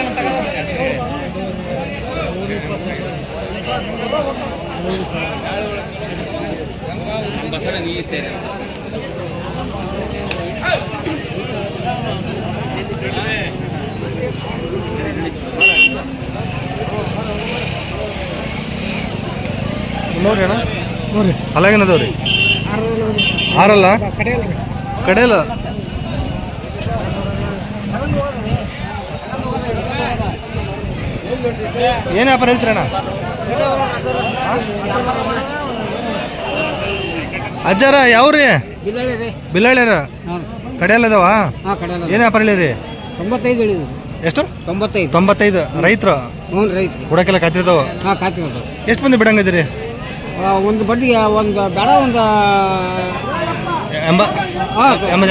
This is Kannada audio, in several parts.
ಅದ ನಮ್ಮ ಬಸಣ್ಣ ತಗದ ನಮ್ಮ ಬಸಣ್ಣ ನೀ ಇತ್ತೇನೆ ನೋಡ್ರಿ ಅಣ್ಣ ನೋಡ್ರಿ ಅಲ್ಲಾಗೇನದವ್ರಿ? ಆರಲ್ಲ? ಕಡೆಯಲ್ಲ? ಏನು ವ್ಯಾಪಾರ ಹೇಳ್ತೀರಣ್ಣ? ಅಜ್ಜಾರ ಯಾವ್ರಿ? ಬಿಲ್ಲಾಳ್ಯಾರ ಕಡೆಯಲ್ಲ ಅದಾವ ಹಾಂ ಕಡೆ ಏನು ವ್ಯಾಪಾರ ಹೇಳಿರಿ? ತೊಂಬತ್ತೈದು ಎಷ್ಟು? ತೊಂಬತ್ತೈದು. ತೊಂಬತ್ತೈದು. ರೈತರು? ಹ್ಞೂ ರೈತರು. ಹುಡಕೆಲ್ಲ ಕಾತಿರ್ತಾವ ಹಾಂ ಎಷ್ಟು ಮಂದಿ ಬಿಡಂಗಿದ್ದೀರಿ ಒಂದು ಬಡ್ಡಿ ಒಂದು ಬೇಡ ಒಂದು ಎಂಬ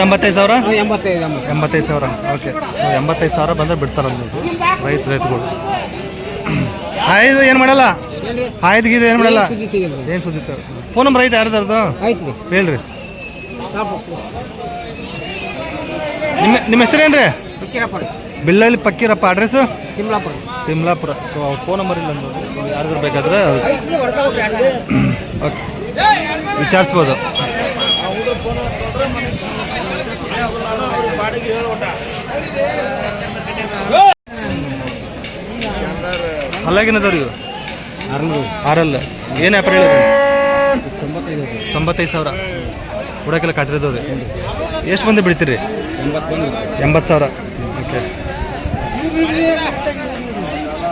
ಎಂಬತ್ತೈದು ಸಾವಿರ? ಎಂಬತ್ತೈದು ಎಂಬತ್ತೈದು. ಸಾವಿರ. ಓಕೆ. ಎಂಬತ್ತೈದು ಸಾವಿರ ಬಂದರೆ ಬಿಡ್ತಾರೆ ರೈತ ರೈತಗಳು ಆಯ್ದು ಏನು ಮಾಡಲ್ಲ ಆಯ್ದು ಗೀದು ಏನು ಮಾಡಲ್ಲ ಏನು ಸುದ್ದಿ ಫೋನ್ ನಂಬರ್ ಐತೆ ಯಾರ್ದಾರ್ದು ಆಯ್ತು ರೀ ಹೇಳ್ರಿ ನಿಮ್ಮ ನಿಮ್ಮ ಹೆಸರೇನ್ರಿ ಬಿಲ್ಲಲ್ಲಿ ರೀ ಬಿಲ್ಲಲ್ಲಿ ಪಕ್ಕೀರಪ್ಪ ಅಡ್ರೆಸ್ಸು ತಿಮ್ಲಾಪುರ ತಿಮ್ಲಾಪುರ ಸೊ ಅವ್ರ ಫೋನ್ ನಂಬರ್ ಇಲ್ಲ ಯಾರಿದ್ರು ಬೇಕಾದ್ರೆ ಓಕೆ ವಿಚಾರಿಸ್ಬೋದು ಅಲ್ಲಾಗೇನದವ್ರಿ ಇವು ಆರಲ್ಲ. ಏನು ವ್ಯಾಪಾರ ಹೇಳಿರಿ ತೊಂಬತ್ತೈದು ತೊಂಬತ್ತೈದು ಸಾವಿರ. ಹುಡಕೆಲ್ಲ ರೀ ಎಷ್ಟು ಮಂದಿ ಬಿಡ್ತೀರಿ? ಎಂಬತ್ತು ಸಾವಿರ. ಓಕೆ.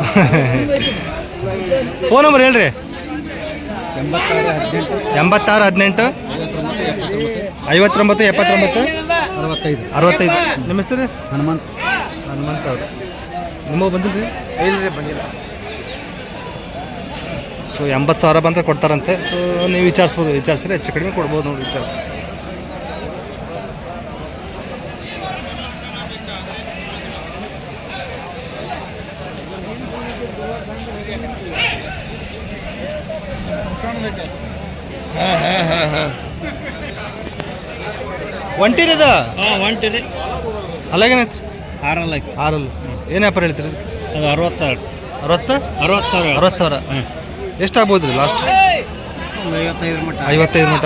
ಫೋನ್ ನಂಬರ್ ಹೇಳ್ರಿ. ಎಂಬತ್ತಾರು ಹದಿನೆಂಟು. ಎಂಬತ್ತಾರು ಹದಿನೆಂಟು ಐವತ್ತೊಂಬತ್ತು ಎಪ್ಪತ್ತೊಂಬತ್ತು. ಅರವತ್ತೈದು. ಅರವತ್ತೈದು. ನಿಮ್ಮ ಹೆಸರು? ಹನುಮಂತ. ಹನುಮಂತ ಅವ್ರು. ನಿಮ್ಮ ಬಂದಿಲ್ರಿ? ರೀ ಬಂದಿಲ್ಲ. ಸೊ ಎಂಬತ್ತು ಸಾವಿರ ಬಂದರೆ ಕೊಡ್ತಾರಂತೆ. ಸೊ ನೀವು ವಿಚಾರಿಸ್ಬೋದು ವಿಚಾರಿಸಿದ್ರೆ ಹೆಚ್ಚು ಕಡಿಮೆ ಕೊಡ್ಬೋದು ನೋಡಿ ವಿಚಾರ. ಒಂಟಿರಿ ಹಾಂ ಒಂಟಿರಿ ಅಲ್ಲಾಗೇನೈತಿ ಆರಲ್ಲ ಆರಲ್ಲ ಏನು ವ್ಯಾಪಾರ ಹೇಳ್ತೀರಿ? ಅದು ಅರವತ್ತಾರು. ಅರವತ್ತು? ಅರವತ್ತು ಸಾವಿರ. ಅರವತ್ತು ಸಾವಿರ. ಎಷ್ಟು ಆಗ್ಬೋದು ರೀ ಲಾಸ್ಟ್ ಐವತ್ತೈದು ಮಟ್ಟ. ಐವತ್ತೈದು ಮಟ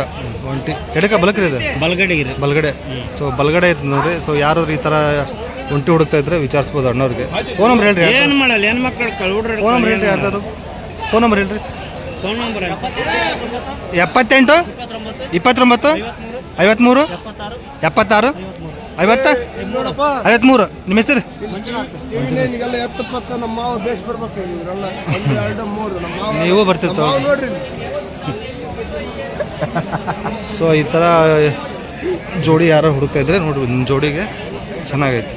ಒಂಟಿ. ಎಡಕ ಬಲಕ್ರಿ ಇದೆ? ಬಲಗಡೆ ಬಲಗಡೆ. ಸೊ ಬಲಗಡೆ ಐತೆ ನೋಡ್ರಿ. ಸೊ ಯಾರು ಈ ಥರ ಒಂಟಿ ಹುಡುಕ್ತಾ ಇದ್ರೆ ವಿಚಾರಿಸ್ಬೋದು ಅಣ್ಣವ್ರಿಗೆ. ಫೋನ್ ನಂಬರ್ ಹೇಳ್ರಿ ಏನು ಮಾಡಲ್ಲ ಏನು ಮಕ್ಕಳು ಕಳ್ಬಿಡ್ರಿ ಫೋನ್ ನಂಬರ್ ಹೇಳ್ರಿ ಯಾರ್ದಾರು ಫೋನ್ ನಂಬರ್ ಹೇಳ್ರಿ. ಫೋನ್ ನಂಬರ್ ಎಪ್ಪತ್ತೆಂಟು? ಇಪ್ಪತ್ತೊಂಬತ್ತು? ಐವತ್ತ್ಮೂರು ಎಪ್ಪತ್ತಾರು? ಐವತ್ತ? ನಿಮ್ಮ ಹೆಸರು? ಮೂರು. ನಮ್ಮ ಮಾವ ನೀವು ಬರ್ತಿರ್ತಾವ ಮಾವ ಸೊ ಈ ಥರ ಜೋಡಿ ಯಾರೋ ಹುಡುಕ್ತಾ ಇದ್ರೆ ನೋಡಿ ನಿಮ್ಮ ಜೋಡಿಗೆ ಚೆನ್ನಾಗೈತೆ.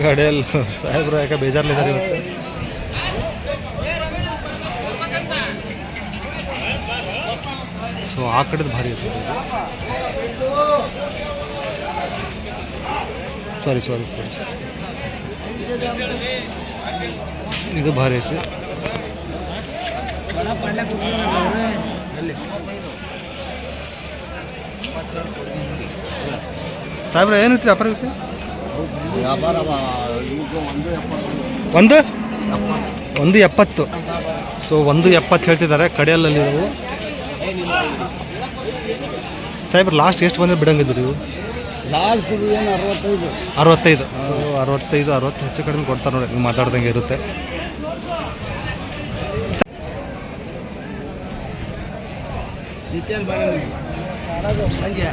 ಗಾಡಿಯಲ್ಲಿ ಸಾಹೇಬ್ರು ಯಾಕೆ ಬೇಜಾರ್ಲಿದ್ದಾರೆ ಇವತ್ತು? ಸೊ ಆ ಕಡೆದು ಭಾರಿ ಇರ್ತದೆ. ಸಾರಿ ಸಾರಿ ಸಾರಿ ಇದು ಭಾರಿ ಐತಿ. ಸಾಹೇಬ್ರ ಏನೈತಿ ವ್ಯಾಪಾರ ಐತೆ ವ್ಯಾಪಾರ ಒಂದು ಒಂದು? ಎಪ್ಪತ್ತು. ಸೊ ಒಂದು ಎಪ್ಪತ್ತು ಹೇಳ್ತಿದ್ದಾರೆ ಕಡೆಯಲ್ಲಿ ನೀವು ಸಾಹೇಬ್ರ ಲಾಸ್ಟ್ ಎಷ್ಟು ಬಂದ್ರೆ ಬಿಡಂಗಿದ್ರಿ ನೀವು ಲಾಸ್ಟ್ ಏನು ಅರವತ್ತೈದು. ಅರವತ್ತೈದು. ಅರವತ್ತೈದು ಅರವತ್ತು ಹೆಚ್ಚು ಕಡಿಮೆ ಕೊಡ್ತಾರೆ ನೋಡಿ ನೀವು ಮಾತಾಡ್ದಂಗೆ ಇರುತ್ತೆ. ಸಂಜೆ.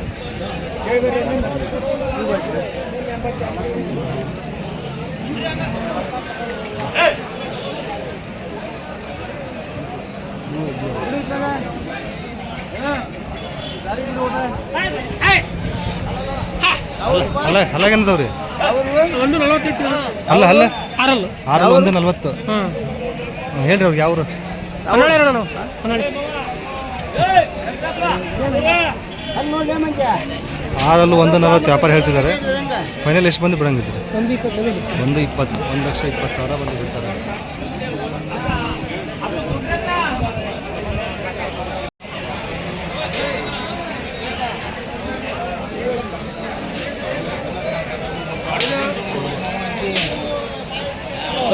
ಅಲ್ಲ ಅಲ್ಲಾಗೇನದವ್ರಿ ಒಂದು ನಲವತ್ತೈದು ಅಲ್ಲ ಅಲ್ಲ. ಆರಲ್ಲ. ಆರಲ್ಲ ಒಂದು ನಲ್ವತ್ತು. ಹೇಳ್ರಿ ಅವ್ರಿಗೆ ಯಾವ್ರು? ಆರಲ್ಲೂ ಒಂದು ನಲವತ್ತು ವ್ಯಾಪಾರ ಹೇಳ್ತಿದ್ದಾರೆ. ಫೈನಲ್ ಎಷ್ಟು ಬಂದು ಬಿಡಂಗಿದ್ರೆ? ಒಂದು ಇಪ್ಪತ್ತು ಒಂದು ಲಕ್ಷ ಇಪ್ಪತ್ತು ಸಾವಿರ ಬಂದು ಬಿಡ್ತಾರೆ.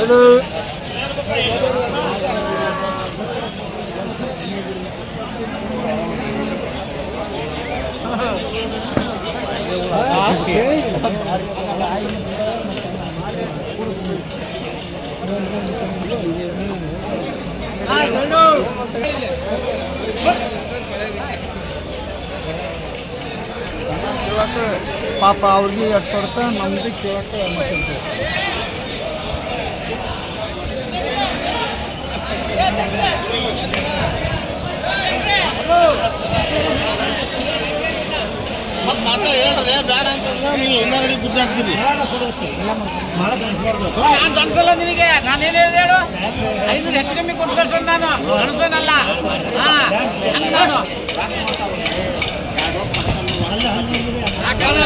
dulu. Papa Aulia, Torta, Mamri, Kyoto, Amazon. ಮತ್ತೆ ಮಾತಾ ಬೇಡ ನಾನು ಅನ್ಸಲ್ಲ ನಿನಗೆ ನಾನೇನು ಹೇಳಿದೆ ಹೇಳು ಹೆಚ್ಚು ಕಮ್ಮಿ ಕೊಟ್ಟು ನಾನು ಅನ್ಸೋನಲ್ಲ ಹಾ ನಾನು. ಹಾಕಲ್ಲ.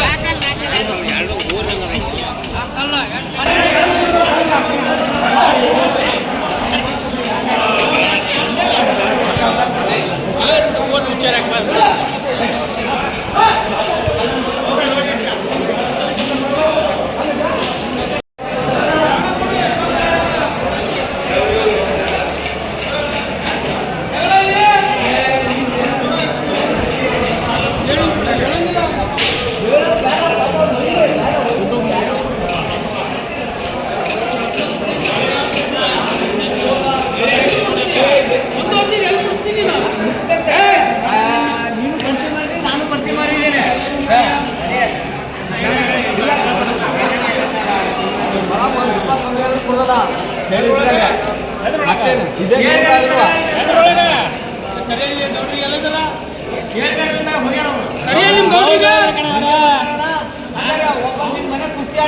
আর উপর উচ্চার একবার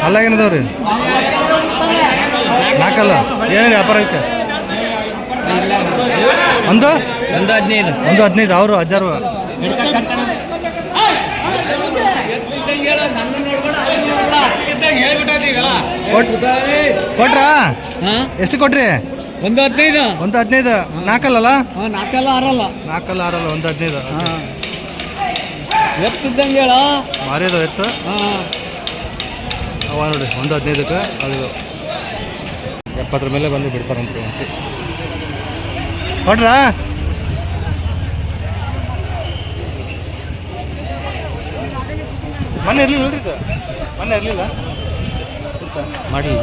ಅಲ್ಲ ಏನದವ್ರಿ? ನಾಲ್ಕಲ್ಲ ವ್ಯಾಪಾರ ವ್ಯಾಪಾರಕ್ಕೆ ಒಂದು? ಒಂದು ಹದಿನೈದು. ಒಂದು ಹದಿನೈದು ಅವರು ಹಜಾರು. ಕೊಟ್ ಕೊಟ್ರಾ ಎಷ್ಟು ಕೊಟ್ರಿ? ಒಂದು ಹದಿನೈದು. ಒಂದು ಹದಿನೈದು. ನಾಲ್ಕಲ್ಲ ನಾಲ್ಕಲ್ಲ ಆರಲ್ಲ. ನಾಲ್ಕಲ್ಲ ಆರಲ್ಲ ಒಂದು ಹದಿನೈದು. ಎತ್ತಿದ್ದಂಗೆ ಹೇಳ. ಮಾರಿದ ಎತ್ತು? ಅವ ನೋಡಿ ಒಂದು ಹದಿನೈದಕ್ಕೆ ಅದು ಎಪ್ಪತ್ತರ ಮೇಲೆ ಬಂದು ಬಿಡ್ತಾರಂತ ನೋಡ್ರ ಮನೆ ಮೊನ್ನೆ ಇರಲಿಲ್ಲ ಇದು? ಮೊನ್ನೆ ಇರಲಿಲ್ಲ? ಮಾಡಲಿಲ್ಲ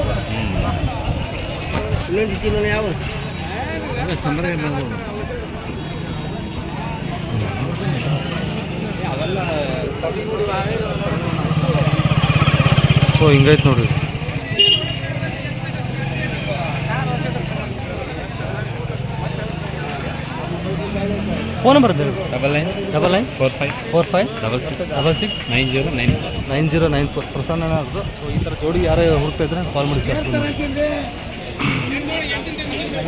ಇನ್ನೊಂದು ಯಾವ ಸಂಬರ ಸೊ ಹಿಂಗೈತೆ ನೋಡ್ರಿ. Phone number double nine double nine four five four five double six double six nine zero nine nine zero nine four Prasanna ಅವ್ರದ್ದು. ಸೊ ಈ ಥರ ಜೋಡಿ ಯಾರೇ ಹುಡುಕ್ತಾ ಇದ್ರೆ ಕಾಲ್ ಮಾಡಿ ಕೇಳಿಸ್ಕೊಂಡು.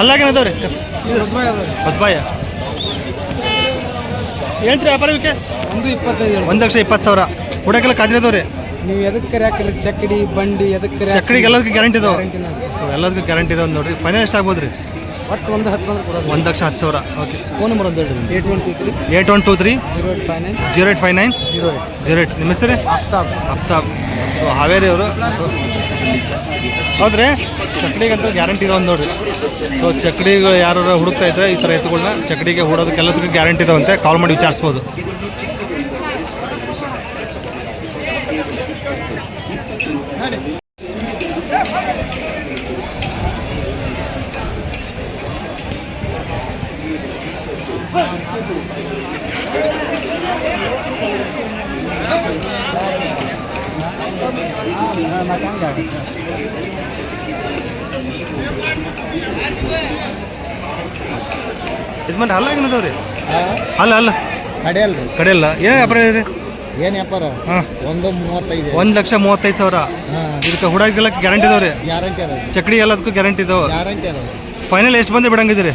ಅಲ್ಲಾಗೇನದವ್ರಿ ಬಸ್ಬಾಯ ಹೇಳ್ತೀರಿ ವ್ಯಾಪಾರಕ್ಕೆ? ಒಂದು ಇಪ್ಪತ್ತೈದು ಒಂದು ಲಕ್ಷ ಇಪ್ಪತ್ತು ಸಾವಿರ. ಹುಡಕ್ಕೆಲ್ಲ ಕಾಜ್ರಿ ಅದಾವ್ರಿ? ನೀವು ಎದಕ್ಕೆ ಕರೆಯಾಕ್ರಿ ಚಕ್ಕಡಿ ಬಂಡಿ ಎದಕ್ಕೆ ಚಕ್ಕಡಿಗೆ ಎಲ್ಲದಕ್ಕೂ ಗ್ಯಾರಂಟಿ ಇದಾವೆ. ಸೊ ಎಲ್ಲದಕ್ಕೂ ಗ್ಯಾರಂಟಿ ಇದಾವೆ ನೋಡ್ರಿ. ಫೈನಲ್ ಎಷ್ಟು ಆಗ್ಬೋದು ರೀ ಒಟ್ಟು ಒಂದು ಹತ್ತು ಬಂದ್ರೆ ಒಂದು ಲಕ್ಷ ಹತ್ತು ಸಾವಿರ. ಓಕೆ ಫೋನ್ ನಂಬರ್ ಅಂತ ಹೇಳಿ eight one two three eight one two three. Zero eight five nine zero eight five nine zero eight zero eight ನಿಮ್ಮ ಹೆಸರು? ಅಫ್ತಾಬ್ ಅಫ್ತಾಬ್ ಸೊ ಹಾವೇರಿ ಅವರು ಹೌದ್ರಿ? ಅಂತ ಗ್ಯಾರಂಟಿ ಇದಾವೆ ನೋಡ್ರಿ. ಸೊ ಚಕ್ಕಡಿಗಳು ಯಾರು ಹುಡುಕ್ತಾ ಇದ್ರೆ ಈ ಥರ ಎತ್ತುಗಳನ್ನ ಚಕ್ಕಡಿಗೆ ಹೂಡೋದಕ್ಕೆಲ್ಲದಕ್ಕೂ ಗ್ಯಾರಂಟಿ ಇದಾವಂತೆ. ಕಾಲ್ ಮಾಡಿ ವಿಚಾರಿಸ್ಬೋದು. ಯಜಮಾನ್ ಅಲ್ಲ ಏನದವ್ರಿ ಅಲ್ಲ ಅಲ್ಲ. ಕಡೆಯಲ್ರಿ ಕಡೆಯಲ್ಲ ಏನು ವ್ಯಾಪಾರ ಇದೆ? ಏನು ವ್ಯಾಪಾರ? ಹಾಂ. ಒಂದು ಮೂವತ್ತೈದು. ಒಂದು ಲಕ್ಷ ಮೂವತ್ತೈದು ಸಾವಿರ. ಇದಕ್ಕೆ ಹುಡಾಗಿಲ್ಲ ಗ್ಯಾರಂಟಿ ಇದಾವ್ರಿ? ಗ್ಯಾರಂಟಿ ಅದ ಚಕ್ಡಿ ಎಲ್ಲದಕ್ಕೂ ಗ್ಯಾರಂಟಿ ಇದಾವೆ. ಗ್ಯಾರಂಟಿ ಅದ ಫೈನಲ್ ಎಷ್ಟು ಬಂದ್ರೆ ಬಿಡಂಗಿದ್ದೀರಿ?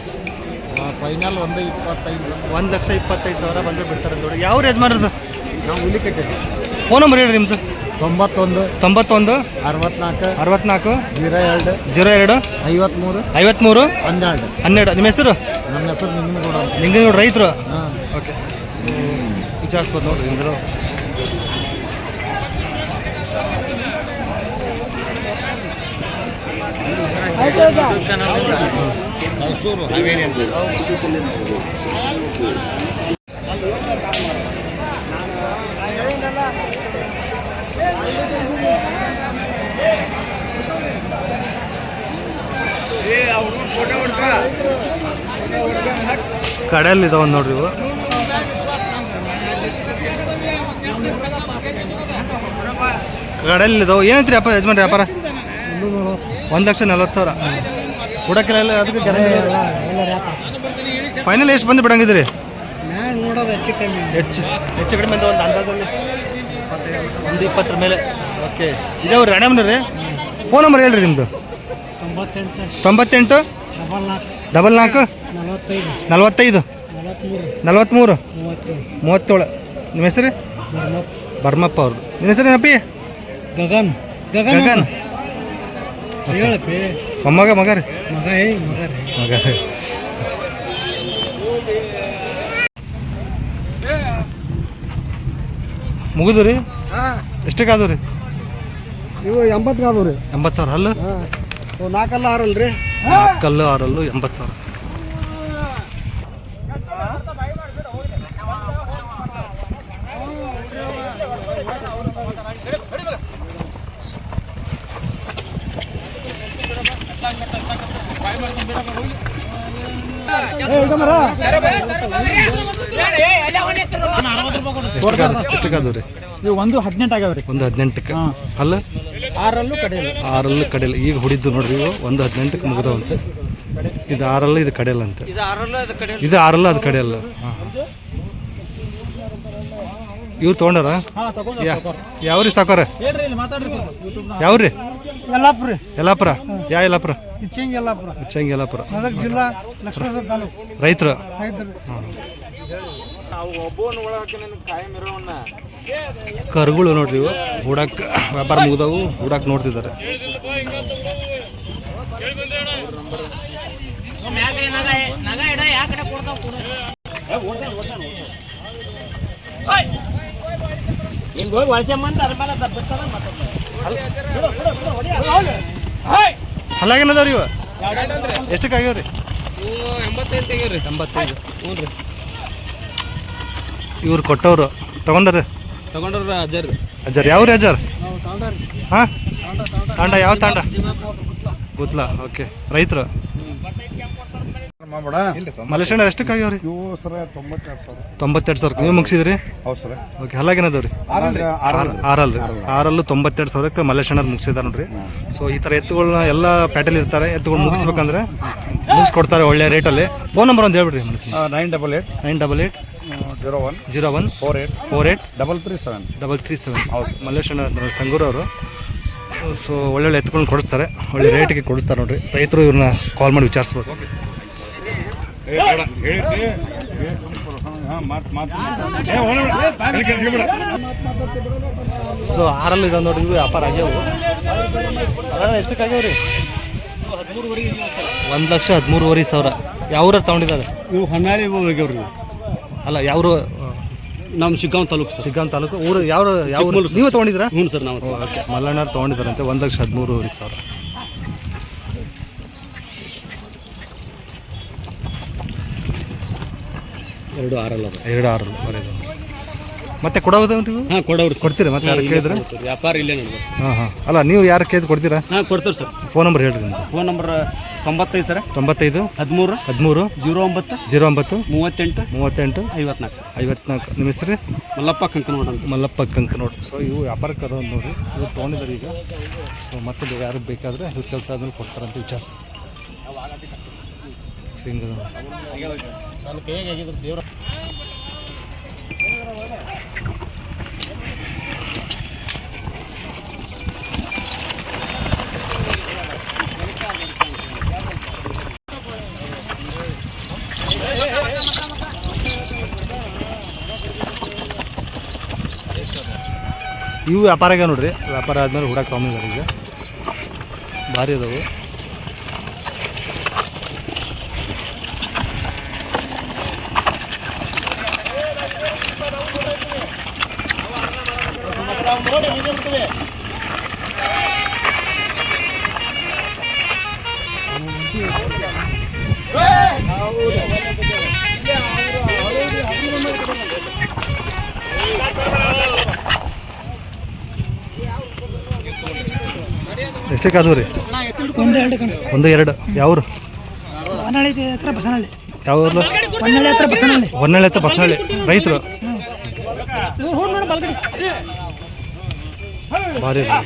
ಫೈನಲ್ ಒಂದು ಇಪ್ಪತ್ತೈದು. ಒಂದು ಲಕ್ಷ ಇಪ್ಪತ್ತೈದು ಸಾವಿರ ಬಂದ್ರೆ ಬಿಡ್ತಾರೆ ನೋಡಿ. ಯಾವ ಯಜಮಾನದ್ದು ನಾವು ಹುಲಿ ಕಟ್ಟಿದ್ವಿ. ಫೋನ್ ನಂಬರ್ ಹೇಳಿ ನಿಮ್ಮದು ತೊಂಬತ್ತೊಂದು ತೊಂಬತ್ತೊಂದು ಅರವತ್ನಾಲ್ಕು ಅರವತ್ನಾಲ್ಕು ಜೀರೋ ಎರಡು ಜೀರೋ ಎರಡು ಐವತ್ಮೂರು ಐವತ್ತ್ಮೂರು ಹನ್ನೆರಡು. ಹನ್ನೆರಡು. ನಿಮ್ಮ ಹೆಸರು? ನಮ್ಮ ಹೆಸರು ನಿಂಗನಗೌಡ ನಿಂಗನಗೌಡ ರೈತರು? ಹಾಂ. ಓಕೆ. ವಿಚಾರಿಸ್ಬೋದು ನೋಡ್ರಿ ನಿಮ್ದು ಮೈಸೂರು ಹಾವೇರಿ ಅಂತ ಕಡೆಯಲ್ಲಿ ಇದಾವೆ ನೋಡ್ರಿ ಇವು. ಕಡೆಯಲ್ಲಿ ಇದಾವೆ ಏನೈತ್ರಿ ವ್ಯಾಪಾರ ಯಜಮಾನ್ರಿ ವ್ಯಾಪಾರ? ಒಂದು ಲಕ್ಷ ನಲ್ವತ್ತು ಸಾವಿರ. ಕೊಡಕ್ಕೆಲ್ಲ ಅದಕ್ಕೆ ಗ್ಯಾರಂಟಿ ಫೈನಲ್ ಎಷ್ಟು ಬಂದು ಬಿಡಂಗಿದ್ರಿ? ನೋಡೋದು ಹೆಚ್ಚು ಹೆಚ್ಚು ಹೆಚ್ಚು ಕಡಿಮೆ ಒಂದು ಅಂದಾಜಲ್ಲಿ ಒಂದು ಇಪ್ಪತ್ತರ ಮೇಲೆ. ಓಕೆ ಇದಾವ್ರಿ ಅಣ್ಣಮ್ಮನವ್ರಿ ಫೋನ್ ನಂಬರ್ ಹೇಳ್ರಿ ನಿಮ್ಮದು ತೊಂಬತ್ತೆಂಟು. ತೊಂಬತ್ತೆಂಟು? ಡಬಲ್ ನಾಲ್ಕು. ಡಬಲ್ ನಾಲ್ಕು? ನಲವತ್ತೈದು. ನಲವತ್ತ್ಮೂರು ಮೂವತ್ತೇಳು. ನಿಮ್ಮ ಹೆಸರು? ಬರ್ಮಪ್ಪ. ಅವ್ರದ್ದು. ನಿಮ್ಮ ಹೆಸರು ಏನಪ್ಪಿ? ಗಗನ್. ಗಗನ್ ಹೇಳಪ್ಪಿ ಮೊಮ್ಮಗ ಮಗ ರೀ? ಮಗ ರೀ ಮಗ ರೀ ಮುಗಿದು ರೀ? ಹಾಂ. ಎಷ್ಟಕ್ಕೆ ಆದವು ರೀ? ಇವು ಎಂಬತ್ತು ಆದವು ರೀ. ಎಂಬತ್ತು ಸಾವಿರ ಹಲ್ಲು ಹಾಂ. ನಾಲ್ಕಲ್ಲ ಆರಲ್ಲ ರೀ ಕಲ್ಲು ಆರಲ್ಲು ಎಂಬತ್ತು ಸಾವಿರ. ಇವು ಒಂದು ಹದಿನೆಂಟು ಆಗ್ಯಾವ್ರಿ. ಒಂದು ಹದಿನೆಂಟಕ್ಕೆ? ಅಲ್ಲ ಆರಲ್ಲೂ ಕಡೆಯಲ್ಲ ಆರಲ್ಲು ಕಡೆಯಲ್ಲ ಈಗ ಹೊಡಿದ್ದು ನೋಡ್ರಿ ಇವು. ಒಂದು ಹದಿನೆಂಟಕ್ಕೆ ಮುಗಿದವಂತೆ. ಇದು ಆರಲ್ಲ ಇದು ಕಡೆಯಲ್ಲ ಅಂತ. ಇದು ಆರಲ್ಲ ಅದು ಕಡೆಯಲ್ಲ ಹಾಂ. ಇವ್ರು ತೊಗೊಂಡಾರ? ಯಾವ್ರಿ ಸಾಕಾರ ಯಾವ್ರಿ? ಯಲ್ಲಾಪುರ. ಯಲ್ಲಾಪುರ? ಯಾ ಯಲ್ಲಾಪುರ? ಇಚ್ಚಂಗಿ ಯಲ್ಲಾಪುರ. ಜಿಲ್ಲಾ ತಾಲೂಕು. ರೈತರು? ರೈತರು. ಕರುಗಳು ನೋಡ್ರಿ ಇವು. ಹೂಡಕ್ ವ್ಯಾಪಾರ ಮುಗಿದವು. ಹುಡಕ್ ನೋಡ್ತಿದ್ದಾರೆ. ನಗ ಹಿಂಗ್ ಅದ್ರ ಮೇಲೆ ಇವ ಎಷ್ಟಕ್ಕೆ ಆಗ್ಯಾವ್ರಿ ಎಂಬತ್ತೈದು. ಹ್ಞೂ ರೀ ಇವ್ರು ಕೊಟ್ಟವ್ರು. ತಗೊಂಡಾರ? ತಗೊಂಡ್ರ ಅಜ್ಜರ್. ಯಾವ ಯಾವ್ರಿ ಅಜ್ಜರ್? ಹಾಂ? ತಾಂಡ ಯಾವ ತಾಂಡ. ಗುತ್ಲಾ. ಓಕೆ. ರೈತರು? ಮಲೇಶಣ್ಣ ಎಷ್ಟಕ್ಕೆ ಆಗ್ಯಾವ್ರಿ? ಇವು ಸರ ತೊಂಬತ್ತೆರಡು ಸಾವಿರ. ತೊಂಬತ್ತೆರಡು ಸಾವಿರ ನೀವು ಮುಗಿಸಿದ್ರಿ? ಹೌದು ಸರ್. ಓಕೆ ಹಲ್ಲಾಗೇನದವ್ರಿ ಆರಲ್ರಿ ಆರಲ್ಲು ತೊಂಬತ್ತೆರಡು ಸಾವಿರಕ್ಕೆ ಮಲೇಷಣ್ಣ ಮುಗಿಸಿದಾರೆ ನೋಡ್ರಿ. ಸೊ ಈ ಥರ ಎತ್ತುಗಳನ್ನ ಎಲ್ಲ ಪ್ಯಾಟಲ್ ಇರ್ತಾರೆ ಎತ್ತುಗಳು ಮುಗಿಸ್ಬೇಕಂದ್ರೆ ಮುಗಿಸ್ಕೊಡ್ತಾರೆ ಒಳ್ಳೆ ರೇಟಲ್ಲಿ. ಫೋನ್ ನಂಬರ್ ಒಂದು ಹೇಳ್ಬಿಡ್ರಿ nine double eight nine double eight zero one zero one four eight four eight double three seven double three seven ಹೌದು ಮಲ್ಲೇಶಣ್ಣ ಅಂತ ಸಂಗೂರು ಅವರು. ಸೊ ಒಳ್ಳೊಳ್ಳೆ ಎತ್ಕೊಂಡು ಕೊಡಿಸ್ತಾರೆ. ಒಳ್ಳೆ ರೇಟಿಗೆ ಕೊಡಿಸ್ತಾರೆ ನೋಡ್ರಿ. ರೈತರು ಇವ್ರನ್ನ ಕಾಲ್ ಮಾಡಿ ವಿಚಾರಿಸ್ಬೋದು. ಸೊ ಆರಲ್ಲಿ ಇದಾವೆ ನೋಡಿ ಇವು ವ್ಯಾಪಾರ ಆಗ್ಯಾವು. ಅಣ್ಣ ಎಷ್ಟಕ್ಕೆ ಆಗ್ಯಾವ ರೀ ಒಂದು ಲಕ್ಷ ಹದಿಮೂರುವರೆ ಸಾವಿರ. ಯಾವ್ರ ತಗೊಂಡಿದ್ದಾರೆ? ಇವು ಹೊನ್ನಾಳಿ ಹೋಗ್ಯಾವ್ರಿ. ಅಲ್ಲ ಯಾವ್ರು? ನಮ್ಮ ಶಿಗ್ಗಾಂವ್ ತಾಲೂಕು ಸರ್. ಶಿಗ್ಗಾಂವ್ ತಾಲೂಕು? ಊರು ಯಾವ ಯಾವ ನೀವು ತೊಗೊಂಡಿದ್ರಾ ಹ್ಞೂ ಸರ್ ನಾವು ಓಕೆ ಮಲ್ಲಣ್ಣವ್ರು ತೊಗೊಂಡಿದ್ದಾರಂತೆ ಒಂದು ಲಕ್ಷ ಹದಿಮೂರುವರೆ ಸಾವಿರ. ಎರಡು ಆರಲ್ಲ ಎರಡು ಆರು ಬರೋದು. ಮತ್ತೆ ಕೊಡೋದವ್ರಿ ನೀವು? ಹಾಂ ಕೊಡವ್ರಿ ಕೊಡ್ತೀರಾ ಮತ್ತೆ ಯಾರು ಕೇಳಿದ್ರೆ? ವ್ಯಾಪಾರ ಇಲ್ಲೇ ನಡ್ಬೇಕು ಹಾಂ ಹಾಂ. ಅಲ್ಲ ನೀವು ಯಾರು ಕೇಳಿದ್ ಕೊಡ್ತೀರಾ? ಹಾಂ ಕೊಡ್ತೀವಿ ಸರ್. ಫೋನ್ ನಂಬರ್ ಹೇಳ್ರಿ ನಿಮ್ದು ಫೋನ್ ನಂಬರ್ ತೊಂಬತ್ತೈದು ಸರ್. ತೊಂಬತ್ತೈದು ಹದಿಮೂರು ಹದಿಮೂರು ಜೀರೋ ಒಂಬತ್ತು ಜೀರೋ ಒಂಬತ್ತು ಮೂವತ್ತೆಂಟು ಮೂವತ್ತೆಂಟು ಐವತ್ನಾಲ್ಕು ಸರ್. ಐವತ್ನಾಲ್ಕು. ನಿಮ್ಮ ಹೆಸರು? ಮಲ್ಲಪ್ಪ ಕಂಕನವಾಡ ಅಂತ. ಮಲ್ಲಪ್ಪ ಕಂಕ ನೋಡಿ ಸೊ ಇವು ವ್ಯಾಪಾರಕ್ಕೆ ಅದಾವ ನೋಡಿ ಇವು ತೊಗೊಂಡಿದ್ದಾರೆ ಈಗ. ಸೊ ಮತ್ತೆ ಯಾರು ಬೇಕಾದರೆ ಇವ್ರ ಕೆಲಸ ಆದ್ಮೇಲೆ ಕೊಡ್ತಾರಂತ ವಿಚಾರಿಸಿ ಹಿಂಗದ ದೇವ್ರ? ಇವು ವ್ಯಾಪಾರ ಆಗ್ಯಾವ ನೋಡ್ರಿ. ವ್ಯಾಪಾರ ಆದ್ಮೇಲೆ ಹುಡಾಕ್ ತೊಗೊಂಡಿದ್ದಾರೆ ಈಗ. ಭಾರಿ ಅದಾವು. ಎಷ್ಟಕ್ಕೆ ಅದು ರೀ? ಒಂದು ಎರಡು ಕಣ. ಒಂದು ಎರಡು. ಯಾವ್ರು? ಹೊನ್ನಾಳಿ ಹತ್ರ ಬಸನಹಳ್ಳಿ ಯಾವ ಊರ್ಲು ಹೊನ್ನಾಳಿ ಹತ್ರ ಬಸನಹಳ್ಳಿ ಹೊನ್ನಳ್ಳಿ ಹತ್ರ ಬಸನಹಳ್ಳಿ ರೈತರು? ಬಾರಿ ಭಾರಿ